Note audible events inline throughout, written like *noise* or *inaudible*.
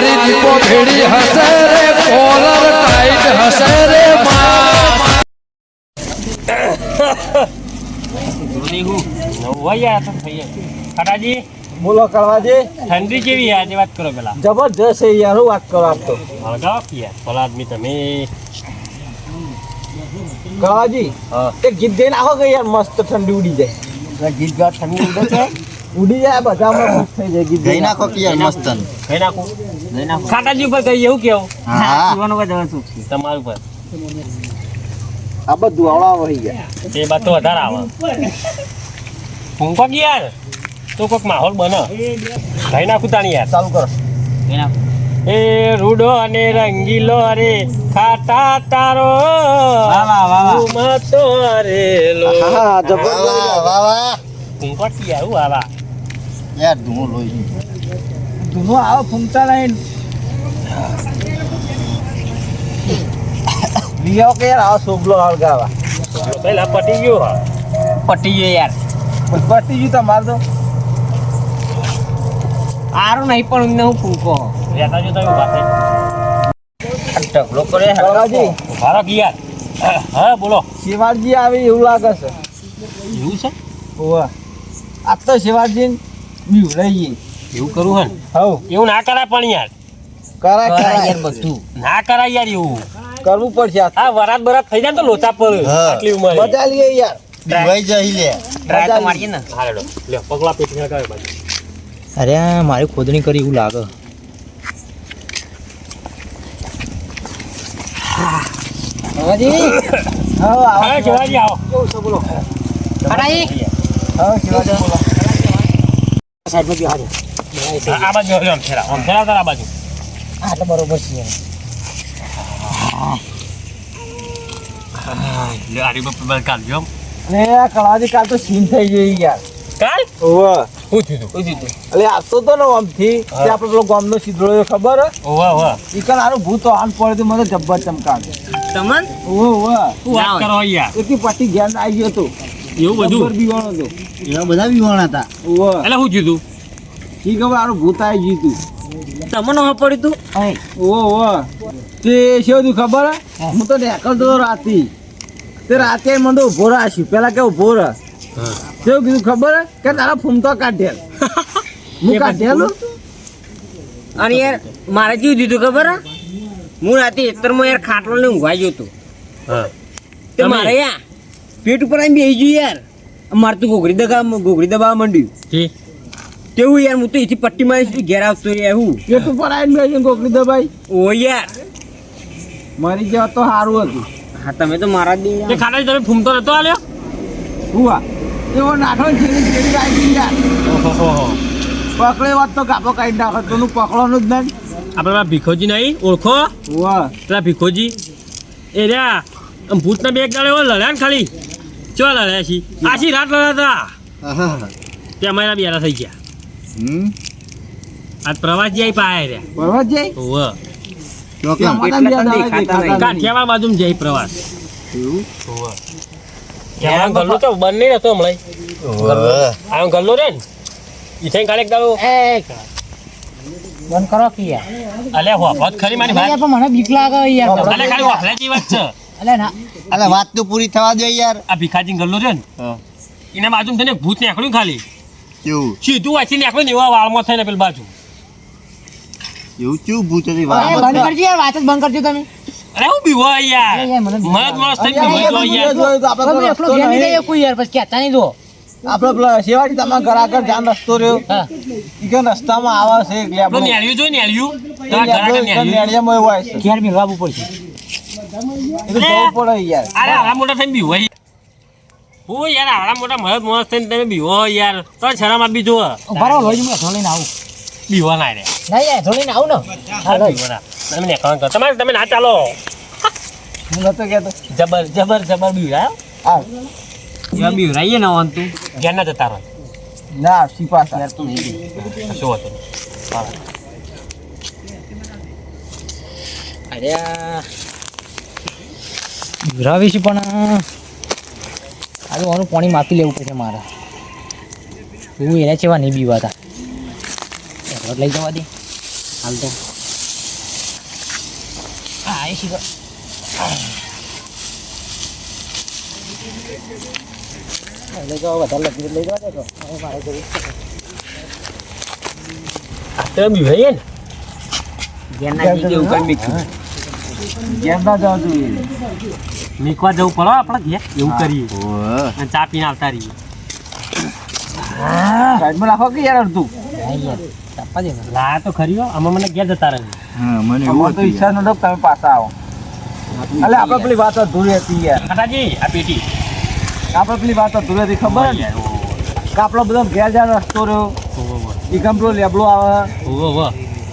મારી દીપો ભેડી હશે રે કોલર ટાઈટ હશે રે ખટાજી બોલો ઠંડી કેવી આજે વાત કરો પેલા જબરજસ્ત છે યાર વાત કરો આપ તો હળગાવો યાર ભલા આદમી તમે એક ગીત દઈને આવો કે યાર મસ્ત ઠંડી ઉડી જાય. ગીત ગા ઠંડી ઉડે છે ઉડી જાય બધામાં ખુશ થઈ જાય ગઈ નાખો કે યાર મસ્તન ગઈ નાખો. ખાટાજી ઉપર ગઈ એવું કેવું? હા. તમારું પર આ બધું આવડા વહી ગયા. એ બાદ તો વધારે આવે. હું કોક યાર? તો કોઈક માહોલ બનો. ગઈ નાખું તાણી યાર. ચાલુ કરો. એ રૂડો અને રંગીલો રે ખાટા તારો. ઘૂમતો રેલો હા વાહ વાહ વાહ વાહ. વાહ વાહ યાર ધૂનો લોહી ધૂનો આવો ફૂમતા નહીં લીઓ કે યાર આવો સોગલો હળગાવા. પેલા પટી ગયો. પટી ગયો યાર. પટી ગયું તમારે તો આરો નહીં પણ એમને હું ફૂંકો. રહેતા જો તમે પાસે થઈ કરે કરવાજી ભારો યાર હા બોલો. શિવાજી આવી એવું લાગે છે. એવું છે? ઓવા. આ તો શિવાજી બીવ લઈએ એવું કરવું હે ને? હવ. એવું ના કરાય પણ યાર. કરાય કરાય ના કરાય યાર એવું. કરવું પડશે આ. વરાત બરાત થઈ જાય તો લોચા પર આટલી ઉંમર. મજા લઈએ યાર. દીવાઈ જઈ લે. ટ્રાય તો મારીએ ને. રેડો લે પગલા પેટી લગાવે બાજુ. અરે મારી ખોદણી કરી એવું લાગે. હા આવો હા શિવાજી આવો. કેવું છે બોલો? હા શિવાજી બોલો. આ બાજુ હલ્યો આમ ફેરા. આમ ફેરા આ બાજુ. હા તો બરોબર છે કાઢજો આમ. કળાજી કાલ તો સીન થઈ ગઈ યાર. કાલ? ઓવા. થયું તું? થયું એટલે આવતો તો ને આમથી. તે આપણે પેલો ગામનો સીધડો ખબર? હે? ઓવા ઓવા. ઈ કાલ આનું ભૂત આન પડે મને જબ્બર ચમકાવે. તમન? ઓવા ઓવા. વાત કરો યાર એકી પટ્ટી ઘેર આવી ગયો તો. એવું બધું? બીવાણો તો. એવા બધા વિવાણા હતા? એટલે શું જીતું તું? ઈ ખબર આનું ભૂત જીતું તમને ન પડ્યું તું? ઓ ઓ તે શું હતું ખબર? હું. તો નીકળતો હતો રાતી. તે રાતે મને તો ઊભો રાખ્યું પેલા કે ઊભો રહ. કેવું કીધું ખબર હે? કે તારા ફૂમતો કાઢેલ. *laughs* હું કાઢેલું અને યાર મારે કેવું દીધું ખબર હે? હું રાતે એતરમાં યાર ખાટલો ને ઊંઘવા ગયો હતો. હા. તે મારે યાર પેટ ઉપર આમ બેસી ગયું યાર. મારે તો ઘોઘરી દગા ઘોઘરી દબાવવા માંડ્યું. કેવું તેવું યાર હું તો એથી પટ્ટી મારી સીધી ઘેર આવતો રહ્યા હું. પેટ ઉપર આવીને બેસી ઘોઘરી દબાઈ. ઓ યાર. મરી જવા તો સારું હતું. હા તમે તો મારા જ ખાલી તમે ફૂમતો નતો આલ્યો? હુવા એવો નાખો ને છેડી છેડી આવી યાર. પકડે વાત તો કાપો કાઢી નાખો તો પકડવાનું જ નહીં. આપણે પેલા ભીખોજી નહીં ઓળખો? વાહ પેલા ભીખોજી. એ રહ્યા આમ ભૂતના બે એક દાડે એવો લડ્યા ને ખાલી. ચો લડ્યા છી આછી રાત લડ્યા હતા. તે અમારા બેરા થઈ ગયા. હમ? આજ પ્રવાસી આવી પાયા રે. કાઠિયાવાડ બાજુ જઈ પ્રવાસ. એવું? ગલ્લો તો બંધ નહીં રહેતો હમણાં આ ગલ્લો રે ને? થઈને કાલે દાડો બંધ કરો કે અલે હોફત ખરી મારી ભાઈ પણ મને બીક લાગે યાર. અલે ખાલી હોફલે જેવી છે. અલે ના. અલે વાત તો પૂરી થવા દે યાર. આ ભિખાજી ગલ્લો છે ને? એના બાજુ થઈને ભૂત નીકળ્યું ખાલી. કેવું સીધું વાંચી નીકળ્યું ને એવા વાળમાં થઈને પેલી બાજુ. એવું કેવું ભૂત હતી? વાત બંધ કરજો યાર વાત જ બંધ કરજો તમે. અરે હું બી યાર. અરે યાર, મત મસ્ત થઈને અહીંયા બીવો યાર આપણે એકલો. ગયો કોઈ યાર પછી કહેતા નહીં જો આપણે પેલા શેવાડી તમારા ઘર આગળ જાન રસ્તો રહ્યો. હા કે રસ્તામાં આવે છે એટલે આપણે નેળિયું જોઈ નેળિયું? તારા ઘર આગળ નેળિયું. નેડિયામાં એવું આવે છે. ઘેર મેળવા પડશે. યાર. મોટા થઈને બીવો હું યાર આવડા મોટા મસ્ત મસ્ત થઈને તમે બીવો યાર. તો શરમ આપી જો બરાબર હોય આવું. બીવા ના રે. નહીં યાર થોડી આવું ને. તમે કરો. તમારે તમે ના ચાલો. હું નતો કહેતો. જબર જબર જબર બીવરા આ એવા બીવરાઈએ ને વાંધતું ઘેર ના જતા રહો. ના સિપાસા કશું હતું અરે ભરાવીશું પણ આજે આનું પાણી માપી લેવું પડશે મારે. હું એના જેવા નહીં બીવાતા. લઈ જવા દે. હાલ તો. હા એ શીખો. લઈ જવા વધારે લગી લઈ જવા દે મારે જવું તો બીવાઈએ ને. મીઠું ઘેર ના જાવ જોઈએ. મીકવા જવું પડે આપણે ઘેર એવું કરીએ. ઓહ. અને ચા પીને આવતા રહીએ. સાઈડમાં રાખો કે યાર અડધું. લાયા તો ખરી હો. આમાં મને ઘેર જતા રહે. હા મને એવું તો ઈચ્છા નતો તમે પાછા આવો. એટલે આપણે પેલી વાત અધૂરી હતી યાર. કાકાજી આ પેટી. આપણે પેલી વાત અધૂરી હતી ખબર ને કે આપણો બધો ઘેર જાય રસ્તો રહ્યો ઈ પેલો લેબડો આવે.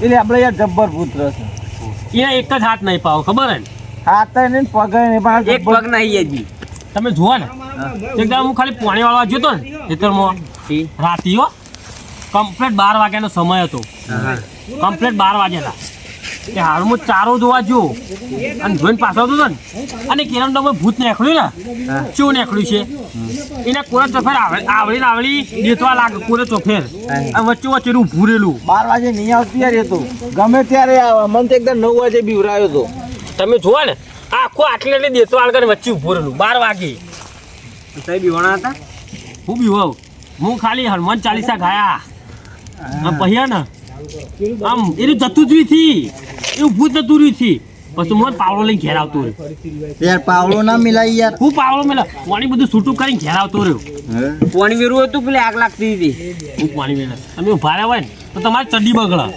એટલે આપણે યાર જબ્બર ભૂત છે એને એક જ હાથ નહીં પાવો ખબર હે ને? હાથ નહીં પગ નહીં પણ એક પગ નહીં હજી તમે જુઓ ને. એકદમ હું ખાલી પાણી વાળવા જતો ને ખેતરમાં. રાતીઓ કમ્પ્લેટ બાર વાગ્યાનો સમય હતો. કમ્પ્લેટ બાર વાગ્યા હતા કે હાલમાં ચારો જોવા જો અને જોઈને પાછો આવતો હતો ને. અને કેરમ તમે ભૂત નેખડ્યું ને. શું નેખડ્યું છે? એને કોરા ચોફેર આવડી આવડી દેતવા લાગે કોરે ચોફેર. અને વચ્ચે વચ્ચે એનું ભૂરેલું. બાર વાગે નહીં આવતી યાર એ તો. ગમે ત્યારે મન તો એકદમ નવ વાગે બીવરાયો તો. તમે જોવા ને આખો આટલે એટલે દેતો આગળ વચ્ચે ભૂરેલું બાર વાગે. સાહેબ બીવાણા હતા? હું બી હોઉં હું ખાલી હનુમાન ચાલીસા ગાયા. પહેયા ને. આમ એનું જતું જ થી. એવું ભૂત તો રહ્યું થી. પછી મોત પાવડો લઈને ઘેર આવતો રહ્યો. યાર પાવડો ના મિલાય યાર. હું પાવડો મિલા પાણી બધું છૂટું કરીને ઘેર આવતો રહ્યો? પાણી વેરું હતું પેલી આગ લાગતી હતી. હું પાણી વેરા તમે ઊભા રહ્યા હોય ને તો તમારે ચડી બગડા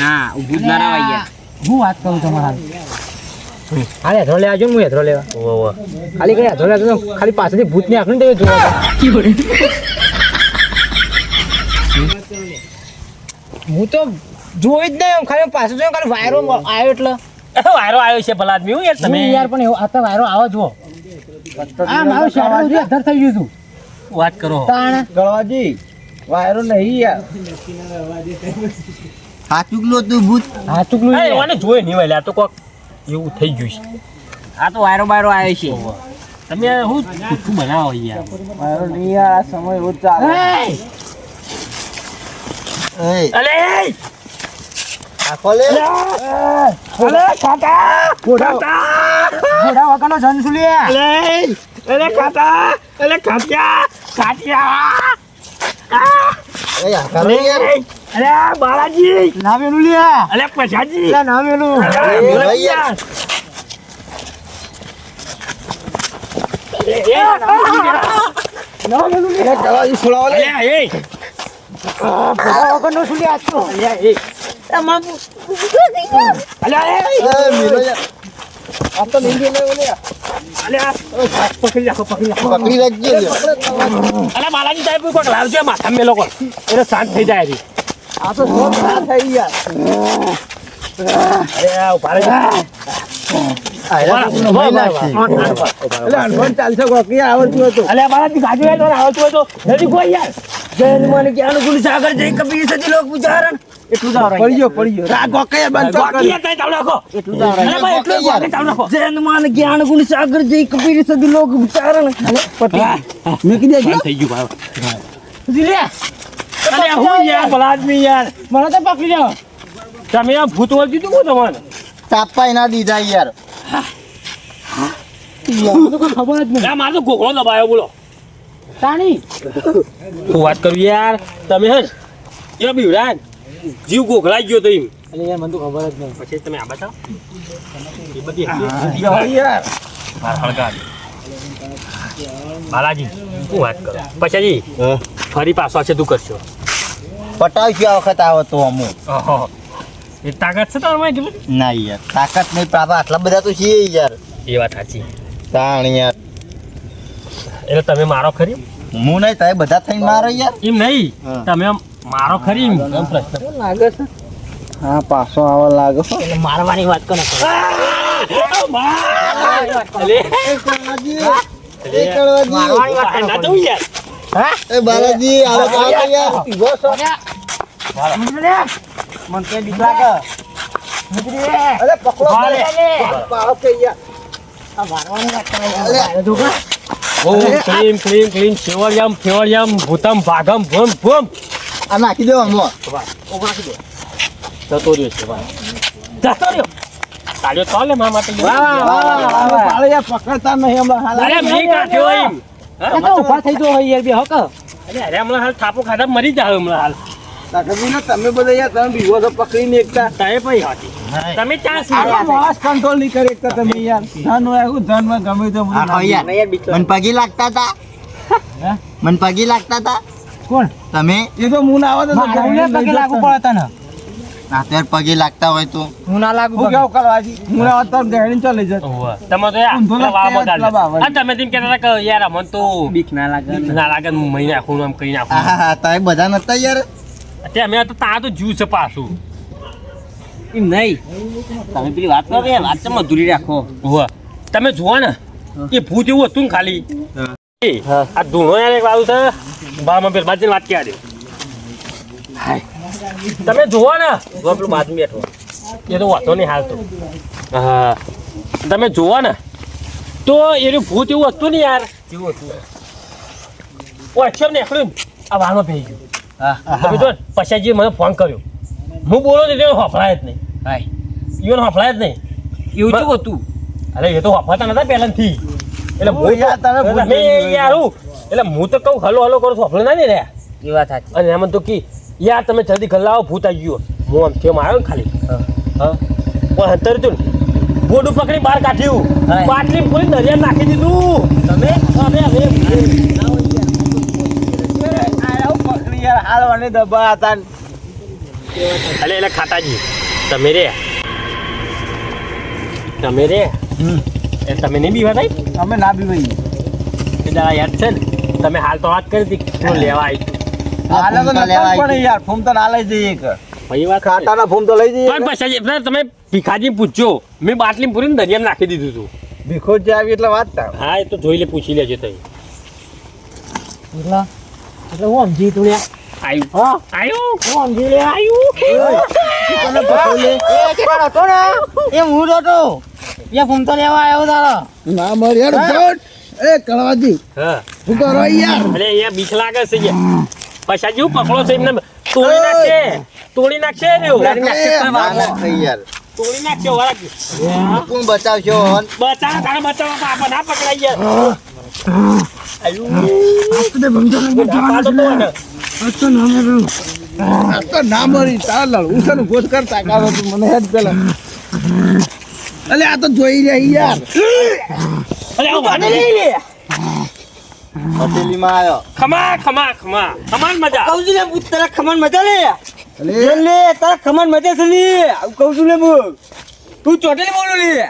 ના ભૂત ના રવાય યાર. હું વાત કરું તમારા હાલે હેઠળ લેવા જો હું હેઠળ લેવા. ખાલી કઈ હેઠળ લેવા ખાલી પાછળથી ભૂત ને આખું જોવા હું તો જોઈ જ નહીં ખાલી પાછળ જોયું ખાલી વાયરો આવ્યો એટલે. *laughs* વાયરો આવ્યો છે ભલા આદમી હું યાર તમે. યાર પણ એવો આ તો વાયરો આવો જુઓ. આ મારું સુધી અધર થઈ ગયું હતું. વાત કરો. તાણ. ગળવાજી વાયરો નહીં યાર. હાચુકલો કલો તું ભૂત હાચુકલો ચૂકલું હા, નહીં જોયે નહીં આ તો કોક એવું થઈ ગયું છે. આ તો વાયરો બાયરો આવ્યો છે. તમે હું શું બનાવો યાર. વાયરો નહીં યાર આ સમય રોજ ચાલે. એય, અલે બાલાજી. નામેલું લે. અલે પછાજી લે નામેલું એ. ગળવાજી સુલાવો લે. ઘોડા વગરનો શું લે આજ તો. એ, મિલો યાર. આ તો લે અલ્યા પકડી રાખો પકડી રાખો. પકડી રાખજે યાર. અલે સાહેબ લાવજો માથા મેલો કોક એટલે શાંત થઈ જાય રી આ તો રોજ ના થઈ યાર અરે ઊભા કોકી તો આવતું હોય તો જલ્દી કોઈ યાર. જય મને કે અનુકૂળ સાગર જઈ કપી સતી લોક પુજારણ એટલું જ આવરાય પડી ગયો પડી ગયો. રા ગોકે બંધ બાકી એક તાવ રાખો. એટલું જ આવરાય ભાઈ એટલું જ બાકી ચાલુ રાખો. જય હનુમાન જ્ઞાન ગુણ સાગર જય કબીર સદી લોક ઉચ્ચારણ મેકી ગયો થઈ ગયું ભાઈ લે. અરે હું યાર બલાદમી યાર. મને તો પકડી જાઓ. તમે આ ભૂત વળ દીધું તમને? તાપાય ના દીધા યાર. મને ખબર જ નહીં. મારો ગોગળો દબાયો બોલો. તાણી. હું વાત કરું યાર. તમે હે એ બીવરાન જીવ ગોગળાઈ ગયો તો એમ. અલે યાર મને તો ખબર જ નહીં. પછી તમે આ બતાવો એ બધી યાર. બાલાજી શું વાત કરું? પછી ફરી પાછો છે તું કરશો. પટાવશું આ વખત આવો તો અમુ એ તાકાત છે તમારે એટલી બધી? ના યાર તાકાત નહીં પાપા આટલા બધા તો છીએ યાર. એ વાત સાચી. તાણ યાર. એટલે તમે મારો ખરી? હું નહીં તારે બધા થઈને મારો યાર. એમ નહીં? તમે આમ મારો ખરી પ્રશ્ન લાગે છે હા પાછો આવા લાગે. એટલે મારવાની વાત કરો અલે, એ કળવાજી. આ ના તો યાર. એ બાલાજી આવો તો યાર ઊભો છો. મને અરે પકડો પાડો કે યાર ઓમ ભૂતમ ભાગમ ભૂમ ભૂમ. આ નાખી દેવા આમાં જતો રહ્યો છે ભાઈ જતો રહ્યો તાળીઓ તો લે. મારા માટે યાર પકડતા નહીં હમણાં હાલ અરે મેં કાઢ્યો એમ હા તો ઊભા થઈ જો હોય યાર બે હક અરે અરે હમણાં હાલ થાપો ખાધા મરી જાય હમણાં હાલ તમે બધા યાર તમે બીવો તો પકડીને એકતા તમે ભાઈ હતી તમે છો માણસ કંટ્રોલ નહીં કરી એકતા તમે યાર ધન હોય ધનમાં ગમે તો મને યાર મન પગી લાગતા તા? મન પગી લાગતા તા. કોણ? તમે? એ તો હું ના આવે તો પગે લાગુ. પડે તને. અત્યારે પગે લાગતા હોય તો. હું ના લાગુ હું. કેવું કરવાજી હું ના તો ગહેણી ચાલે જ તમે તો. આ તમે તેમ કહેતા હતા કે યાર અમને તો બીક ના લાગે. ના લાગે હું મહી નાખું આમ કઈ નાખું. હા હા તમે બધા નતા યાર? તે અમે તો તા તો જ્યુ છે પાછું. એમ નહીં. તમે પેલી વાત કરો યાર વાત તમે અધૂરી રાખો. ઉવ્વ. તમે જુઓ ને એ ભૂત એવું હતું ને ખાલી. આ ધૂણો યાર એક વાળું છે. બામાં પેલા બાજુની વાત ક્યાં દે તમે જુઓ ને. જુઓ પેલું બાજુ બેઠો. એ તો વાતો નહીં હાલ તો હા. તમે જુઓ ને. તો એનું ભૂત એવું હતું ને યાર. કેવું હતું? ને એકલું આ વાળમાં ભેગી ગયું. તમે જો ને, પછી મને ફોન કર્યો. હું બોલો ને તેનો હફળાય જ નહીં. હાય. ઈવન હફળાય જ નહીં. એવું શું હતું? અરે એ તો હફાતા નતા પહેલાથી. એટલે તમે યાર હું એટલે હું તો કહું હલો હલો કરું છું. હફળ ના નહીં રહ્યા એ વાત સાચી. અને એમ તો કી યાર તમે જલ્દી ખલ્લાવો ભૂત આવી ગયો. હું આમ થયો આવ્યો ને ખાલી. હા. પણ અંતર તું બોડું પકડી બહાર કાઢ્યું. બાટલી પૂરી દરિયા નાખી દીધું. તમે? અમે અમે પકડી યાર હાલ દબા હતા. ને. અલે એટલે ખાતાજી તમે રે. તમે રે. એ તમે નહીં બીવા થાય અમે ના બી ભાઈ એ યાદ છે ને? તમે હાલ તો વાત કરી હતી શું લેવા આવી હાલ તો લેવા પણ યાર ફોન તો ના લઈ જઈએ કે ભાઈ વાત ખાતાના ફોન તો લઈ જઈએ પણ પછી તમે ભીખાજી પૂછજો. મેં બાટલી પૂરીને દરિયામાં નાખી દીધું હતું ભીખો જે આવી એટલે વાત તા હા એ તો જોઈ લે પૂછી લેજો તઈ. એટલે એટલે હું સમજી તું યાર આયુ. હા? આયુ? હું સમજી લે આયુ તને પકડી લે. એ ને હું જ એ ફોન તો લેવા આવ્યો તારો. ના મર યાર એ કળવાજી. હા. શું કરો યાર. અરે અહીંયા બીક લાગે છે યાર. પછી જેવું પકડો છે એમને. તોડી નાખશે તોડી નાખશે થઈ યાર તોડી નાખશે વરાક કોણ બચાવશો બચાવ તારે બચાવ આપણે ના પકડાઈ યાર. ના મરી. ગોત કરતા કાઢો તું મને હેડ પેલા. અલે આ તો જોઈ રહ્યા યાર. અરે આવું વાને લઈ લે. આવ્યો ખમા ખમા ખમા. ખમાન મજા. કહું છું ને ભૂત તારા ખમણ મજા લે. લે તારા ખમણ મજા છે આવું કહું છું ને હું. તું ચોટેલી બોલું લે.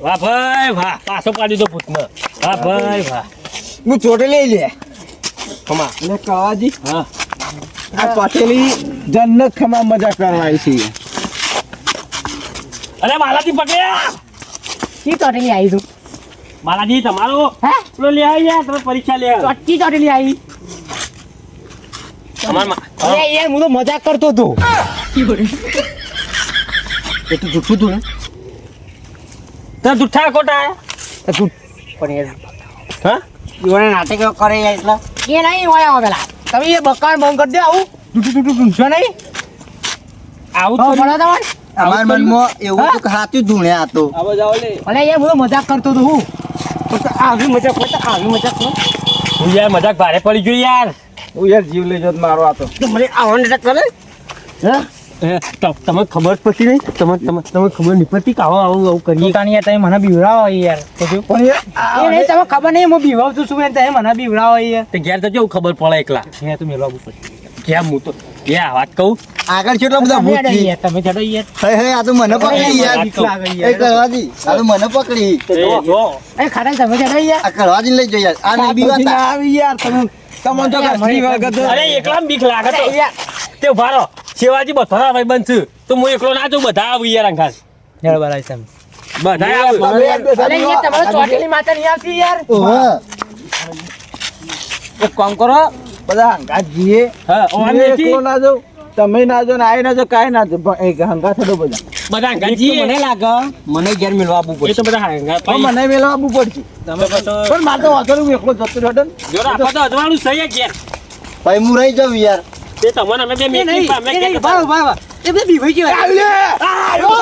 વાહ ભાઈ વાહ. પાછો પાડી દો ભૂતને વાહ ભાઈ વાહ. હું ચોટેલી લે. ખમા. હા. આ પાછેલી જન્નત ખમા મજા કરવા આવી છે. અરે બાલાજી પકડ્યા કી ચોટેલી આવી તું? બાલાજી તમારો? હે? પેલો લે આવી યાર તમે પરીક્ષા લે ચોટકી ચોટેલી આવી. તમારમાં અરે યાર હું તો મજાક કરતો હતો. એ તું જુઠ્ઠું તું ને. તો જુઠ્ઠા ખોટા તો જુઠ પણ યાર હા? ઈવોને નાટક કરે યાર એટલા. એ નહીં હોય હવે પેલા. તમે એ બકાન બંધ કરી દે આવું. જુઠું જુઠું ટૂટશો નહીં? આવું તો તો તમારે અમાર મનમાં એવું હતું કે સાચું ધૂણ્યા હતો. આવો લે. અરે યાર હું મજાક કરતો હતો હું. આવી મજાક હોય તો આવી મજાક હું યાર મજાક ભારે પડી ગયો યાર. હું યાર જીવ લઈ જત મારો આ તો. મને આવો મજાક કરે? તમને ખબર પછી પડતી નહીં? તમે તમે તમે ખબર નહીં પડતી કે આવો આવું આવું કરીએ? કારણ યાર તમે મને બીવડાવો યાર? પણ એ નહીં તમે ખબર નહીં હું બીવાવતું છું એમ તમે મને બીવડાવો યાર. તો ઘેર તો કેવું ખબર પડે એકલા? ઘેર તો મેળવા પડશે. ઘેર હું તો આ વાત કહું. આગળ કેટલા બધા ભૂત છે તમે ચડો યાર. હે હે આ તો મને પકડી યાર. એ કરવાજી આ તો મને પકડી. એ જો. એ ખાડા તમે ચડો યાર. આ કરવાજી લઈ જઈ યાર. આ નહીં બીવાતા ના આવી યાર તમે તમે તો ઘણી વખત અરે એકલા બીક લાગે તો. યાર. તે ભારો શિવાજી બધા ભાઈ બનશે તો હું એકલો ના જાઉં બધા આવું યાર અંખાસ હેડ બરાબર બધા આવું. તમે અરે યાર તમારે ચોટેલી માતા નહીં આવતી યાર. એક કામ કરો બધા હંગાત જીએ હા ઓ આમ હું નથી. ના જાઉં. તમે ના જો આય ના જો કાય ના જો એક હંગા થડો બધા. બધા હંગાજી મને લાગે મને ઘેર મેળવા આપવું પડશે એ તો બધા હંગા પણ મને મેળવા આપવું પડશે. તમે પણ મારે તો વાંધો નહીં એકલો જતો રહ્યો જો આપણે તો અજવાનું સહી ઘેર. ભાઈ હું રહી જાઉં યાર. તે તમને અમે બે મેકી અમે કે બારો બારો એ બે બીભાઈ કે આવ્યો